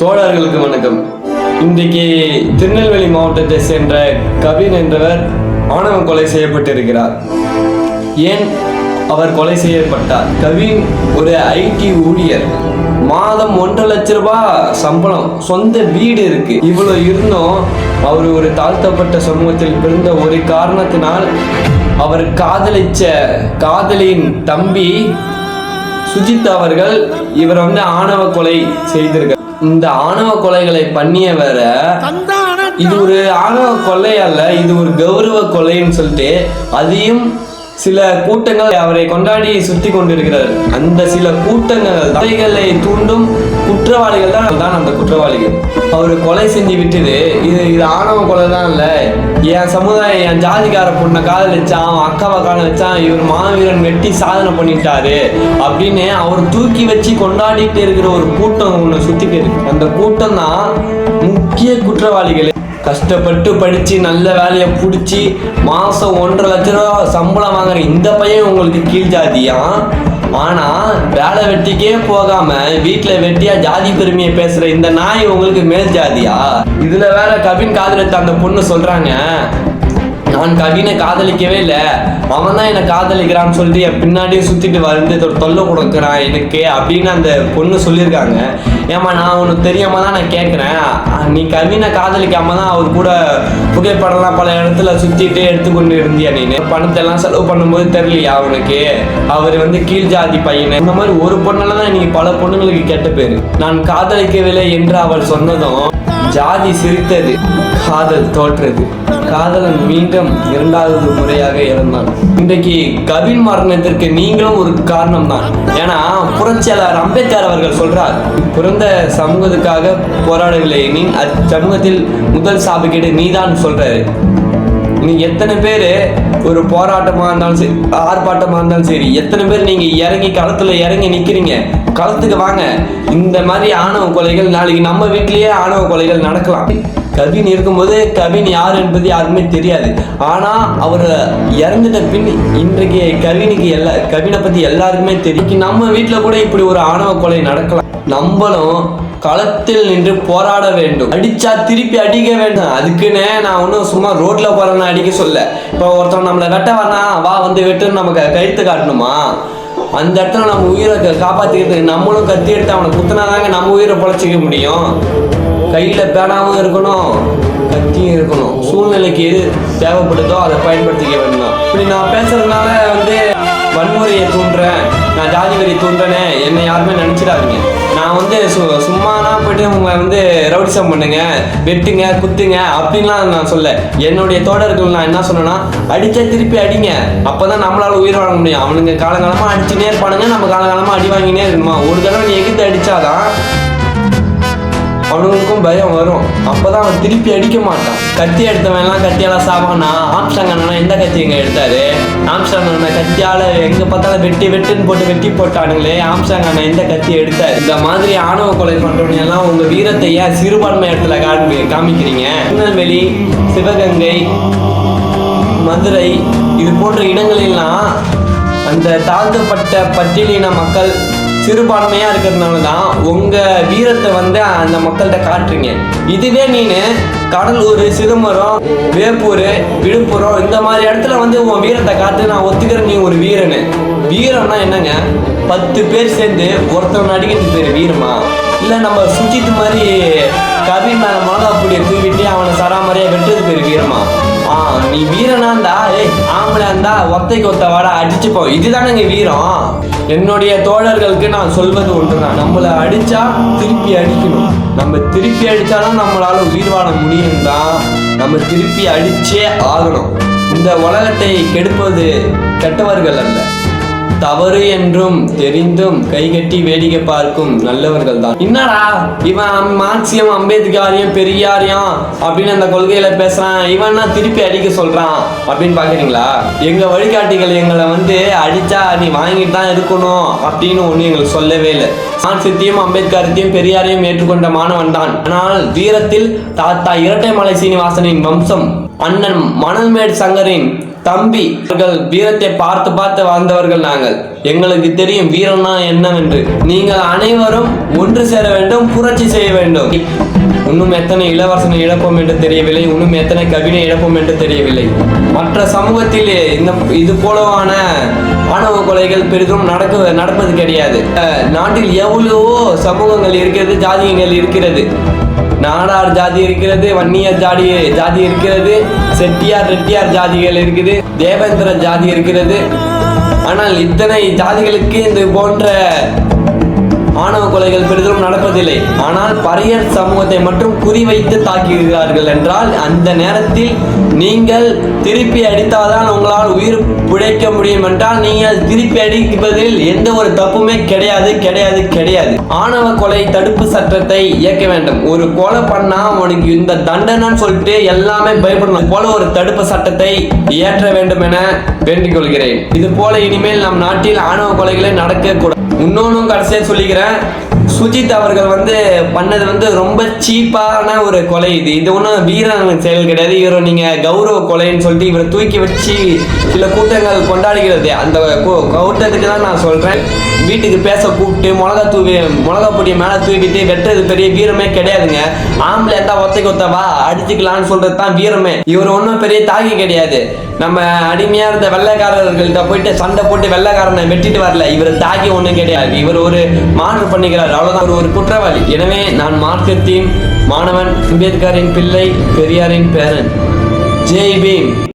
தோழர்களுக்கு வணக்கம். இன்றைக்கு திருநெல்வேலி மாவட்டத்தை சேர்ந்த கவின் என்றவர் ஆணவம் கொலை செய்யப்பட்டிருக்கிறார். ஏன் அவர் கொலை செய்யப்பட்டார்? கவின் ஒரு ஐடி ஊழியர். மாதம் ஒன்றரை லட்ச ரூபாய் சம்பளம் சொந்த வீடு இருக்கு. இவ்வளவு இருந்தும் அவர் ஒரு தாழ்த்தப்பட்ட சமூகத்தில் பிறந்த ஒரு காரணத்தினால் அவர் காதலிச்ச காதலியின் தம்பி சுஜித் அவர்கள் இவர் வந்து ஆணவ கொலை செய்திருக்கார். இந்த ஆணவ கொலைகளை பண்ணியவர இது ஒரு ஆணவ கொலை அல்ல இது ஒரு கௌரவ கொலைன்னு சொல்லிட்டு அதையும் சில கூட்டங்கள் அவரை கொண்டாடி சுத்தி கொண்டிருக்கிறார் அந்த சில கூட்டங்கள் தலைகளை தூண்டும் குற்றவாளிகள் தான் தான் அந்த குற்றவாளிகள். அவர் கொலை செஞ்சு விட்டுது. இது இது ஆணவ கொலை தான் இல்லை. என் சமுதாயம் என் ஜாதிக்கார பொண்ணை காதலிச்சான் அவன் அக்காவை காதல் வச்சான் இவர் மாவீரன் வெட்டி சாதனை பண்ணிட்டாரு அப்படின்னு அவர் தூக்கி வச்சு கொண்டாடிட்டு இருக்கிற ஒரு கூட்டம் ஒன்று சுத்திட்டு இருக்கு. அந்த கூட்டம் தான் முக்கிய குற்றவாளிகள் கஷ்டப்பட்டு படித்து நல்ல வேலையை பிடிச்சி மாதம் ஒன்றரை லட்ச ரூபா சம்பளம் வாங்குற இந்த பையன் உங்களுக்கு கீழ் ஜாதியா? ஆனால் வேலை வெட்டிக்கே போகாம வீட்டில் வெட்டியா ஜாதி பெருமையை பேசுகிற இந்த நாய் உங்களுக்கு மேல் ஜாதியா? இதில் வேற கவின் காதலத்தை அந்த பொண்ணு சொல்கிறாங்க நான் கவினை காதலிக்கவே இல்லை. அவன் தான் என்னை காதலிக்கிறான்னு சொல்லிட்டு என் பின்னாடியே சுத்திட்டு வந்து ஒரு தொல்லை கொடுக்குறான் எனக்கு அப்படின்னு அந்த பொண்ணு சொல்லியிருக்காங்க. ஏமா நான் உனக்கு தெரியாம தான் நான் கேட்குறேன். நீ கவினை காதலிக்காம தான் அவர் கூட புகைப்படம்லாம் பல இடத்துல சுத்திட்டு எடுத்துக்கொண்டு இருந்தியா நீ? பணத்தை எல்லாம் செலவு பண்ணும்போது தெரியலையா அவனுக்கு அவர் வந்து கீழ் ஜாதி பையன். இந்த மாதிரி ஒரு பொண்ணால தான் இன்னைக்கு பல பொண்ணுங்களுக்கு கெட்ட பேரு. நான் காதலிக்கவில்லை என்று அவள் சொன்னதும் ஜாதி சிரித்தது காதல் தோற்றது. காதலன் மீண்டும் இரண்டாவது முறையாக இறந்தான். இன்றைக்கு கவின் மரணத்திற்கு நீங்களும் ஒரு காரணம் தான் ஏன்னா புரட்சியாளர் அம்பேத்கர் அவர்கள் சொல்றார் பிறந்த சமூகத்துக்காக போராடவில்லை நீ அச்சமூகத்தில் முதல் சாபக்கேடு நீதான் சொல்றாரு. நீங்கள் எத்தனை பேர் ஒரு போராட்டமா இருந்தாலும் சரி ஆர்ப்பாட்டமா இருந்தாலும் சரி எத்தனை பேர் நீங்க இறங்கி களத்துல இறங்கி நிக்கிறீங்க? களத்துக்கு வாங்க. இந்த மாதிரி ஆணவ கொலைகள் நாளைக்கு நம்ம வீட்லயே ஆணவ கொலைகள் நடக்கலாம். கவின் இருக்கும்போது கவின் யார் என்பது யாருமே தெரியாது. ஆனால் அவர் இறந்துட்ட பின் இன்றைக்கு கவினுக்கு எல்லா கவினை பற்றி எல்லாருக்குமே தெரியும். நம்ம வீட்டில் கூட இப்படி ஒரு ஆணவ கொலை நடக்கலாம். நம்மளும் களத்தில் நின்று போராட வேண்டும். அடிச்சா திருப்பி அடிக்க வேண்டும். அதுக்குன்னு நான் ஒன்றும் சும்மா ரோட்ல போறேன்னு அடிக்க சொல்ல. இப்போ ஒருத்தன் நம்மளை வெட்ட வரனா வா வந்து வெட்டுன்னு நமக்கு கழுத்து காட்டணுமா? அந்த இடத்துல நம்ம உயிரை கா- நம்மளும் கத்தி எடுத்து அவனை குத்தினாதாங்க நம்ம உயிரை பொழைச்சிக்க முடியும். கையில் பேனாவும் இருக்கணும் கத்தியும் இருக்கணும். சூழ்நிலைக்கு எது தேவைப்படுதோ அதை பயன்படுத்திக்க வேண்டும். இப்படி நான் பேசுறதுனால வந்து வன்முறையை தூண்டுறேன். நான் ஜாதி வரி தூண்டுறேன்னு என்னை யாருமே நினச்சிடாதீங்க. நான் வந்து சு சும்மானா போயிட்டு உங்களை வந்து ரவுடிசம் பண்ணுங்க வெட்டுங்க குத்துங்க அப்படின்லாம் நான் சொல்ல. என்னுடைய தோடர்கள் நான் என்ன சொன்னேன்னா அடிச்சா திருப்பி அடிங்க. அப்பதான் நம்மளால உயிர் வாழ முடியும். அவனுங்க காலங்காலமாக அடிச்சுனே இருப்பானுங்க நம்ம காலங்காலமாக அடி வாங்கினே இருக்கணுமா? ஒரு தடவை நீ எகித்து அடிச்சாதான் அவனுக்கும் பயம் வரும். அப்பதான் அவன் திருப்பி அடிக்க மாட்டான். கத்தி எடுத்தவன்லாம் கத்தியால சாவானா? ஆம்சாங் அண்ணனா எந்த கத்தி எங்க எடுத்தாரு? ஆம்சாங் அண்ணன் கத்தியால எங்க பார்த்தாலும் வெட்டி வெட்டுன்னு போட்டு வெட்டி போட்டானுங்களே. ஆம்சாங் அண்ணன் எந்த கத்தி எடுத்தாரு? இந்த மாதிரி ஆணவ கொலை பண்றவங்க எல்லாம் உங்க வீரத்தை ஏன் சிறுபான்மை இடத்துல காமி காமிக்கிறீங்க? திருநெல்வேலி சிவகங்கை மதுரை இது போன்ற இடங்களெல்லாம் அந்த தாழ்த்தப்பட்ட பட்டியலின மக்கள் சிறுபான்மையா இருக்கிறதுனால தான் உங்க வீரத்தை வந்து அந்த மக்கள்கிட்ட காட்டுறீங்க. இதுவே நீனு கடலூர் சிதம்பரம் வேப்பூர் விழுப்புரம் இந்த மாதிரி இடத்துல வந்து உன் வீரத்தை காட்டு நான் ஒத்துக்கிறேன் நீ ஒரு வீரனு. வீரம்னா என்னங்க? பத்து பேர் சேர்ந்து ஒருத்தவன் அடிக்கிறது பேர் வீரமா? இல்லை நம்ம சுஜித் மாதிரி கவின் மேலே மிளகா தூவிட்டு அவனை சராமரியாக வெட்டுறது பேர் வீரமா? ஆ நீ வீரனா இருந்தா ஏய் ஆம்பளை இருந்தா ஒத்தைக்கு ஒத்த வாடா அடிச்சுப்போம் இதுதானங்க வீரம். என்னுடைய தோழர்களுக்கு நான் சொல்வது ஒன்றுதான். நம்மளை அடிச்சா திருப்பி அடிக்கணும். நம்ம திருப்பி அடிச்சாதான் நம்மளால உயிர் வாழ முடியும் தான் நம்ம திருப்பி அடிச்சே ஆகணும். இந்த உலகத்தை கெடுப்பது கெட்டவர்கள் அல்ல. தவறு என்றும் தெரிந்தும் கைகட்டி வேடிக்கை பார்க்கும் நல்லவர்கள் தான் என்னடா இவன் மார்க்சியம் அம்பேத்கரையும் பெரியாரையும் அப்படின்னு அந்த கொள்கையில பேசுறான். இவன்னா திருப்பி அடிக்க சொல்றான். அப்படின்னு பாக்குறீங்களா? எங்க வழிகாட்டிகள் எங்களை வந்து அடிச்சா நீ வாங்கிட்டு தான் இருக்கணும் அப்படின்னு ஒண்ணு எங்களுக்கு சொல்லவே இல்லை. மார்க்சியத்தையும் அம்பேத்கரத்தையும் பெரியாரையும் ஏற்றுக்கொண்ட மாணவன் தான். ஆனால் வீரத்தில் தாத்தா இரட்டைமலை சீனிவாசனின் வம்சம் அண்ணன் மணல்மேடு சங்கரின் தம்பி அவர்கள் வீரத்தை பார்த்து பார்த்து வாழ்ந்தவர்கள் நாங்கள். எங்களுக்கு தெரியும் வீரம்னா என்னவென்று. நீங்கள் அனைவரும் ஒன்று சேர வேண்டும் புரட்சி செய்ய வேண்டும். இன்னும் எத்தனை இளவரசனை இழப்போம் என்று தெரியவில்லை இன்னும் எத்தனை கவினை இழப்போம் என்று தெரியவில்லை. மற்ற சமூகத்தில் இந்த இது போலவான ஆணவ கொலைகள் பெரிதும் நடக்க நடப்பது கிடையாது. அஹ், நாட்டில் எவ்வளவோ சமூகங்கள் இருக்கிறது ஜாதியங்கள் இருக்கிறது. நாடார் ஜாதி இருக்கிறது வன்னியர் ஜாதி ஜாதி இருக்கிறது செட்டியார் ரெட்டியார் ஜாதிகள் இருக்குது தேவேந்திர ஜாதி இருக்கிறது. ஆனால் இத்தனை ஜாதிகளுக்கு இது போன்ற ஆணவ கொலைகள் பெரிதும் நடப்பதில்லை. ஆனால் பரியர் சமூகத்தை மட்டும் குறிவைத்து தாக்குகிறார்கள் என்றால் அந்த நேரத்தில் நீங்கள் திருப்பி அடித்தால்தான் உங்களால் உயிர் பிழைக்க முடியும் என்றால் நீங்கள் திருப்பி அடிப்பதில் எந்த ஒரு தப்புமே கிடையாது கிடையாது கிடையாது. ஆணவ கொலை தடுப்பு சட்டத்தை இயக்க வேண்டும். ஒரு கொலை பண்ணா உனக்கு இந்த தண்டனைன்னு சொல்லிட்டு எல்லாமே பயப்படணும். போல ஒரு தடுப்பு சட்டத்தை இயற்ற வேண்டும் என வேண்டிக் கொள்கிறேன். இது போல இனிமேல் நம் நாட்டில் ஆணவ கொலைகளை நடக்க இன்னொன்றும் கடைசியாக சொல்லிக்கிறேன். சுஜித் அவர்கள் வந்து பண்ணது வந்து ரொம்ப சீப்பான ஒரு கொலை இது. இது ஒன்றும் வீரன் செயல் கிடையாது. இவர் நீங்கள் கௌரவ கொலைன்னு சொல்லிட்டு இவரை தூக்கி வச்சு சில கூட்டங்கள் கொண்டாடுகிறது. அந்த கூ- கூட்டத்துக்கு தான் நான் சொல்கிறேன் வீட்டுக்கு பேச கூப்பிட்டு மிளகா தூவி மிளகா பொடியை மேலே தூவிட்டு வெட்டுறது பெரிய வீரமே கிடையாதுங்க. ஆம்பளை இருந்தால் ஒத்தை ஒத்தவா? அடிச்சுக்கலாம்னு சொல்றது தான் வீரமே. இவர் ஒன்றும் பெரிய தாகி கிடையாது. நம்ம அடிமையா இருந்த வெள்ளைக்காரர்கள்ட்ட போயிட்டு சண்டை போட்டு வெள்ளைக்காரனை வெட்டிட்டு வரல. இவர் தாக்கி ஒண்ணும் கிடையாது. இவர் ஒரு மாற்று பண்ணிக்கிறார். அவ்வளவுதான். ஒரு குற்றவாளி. எனவே நான் மார்க்கத்தின் மாணவன் அம்பேத்கரின் பிள்ளை பெரியாரின் பேரன். ஜெய் பீம்.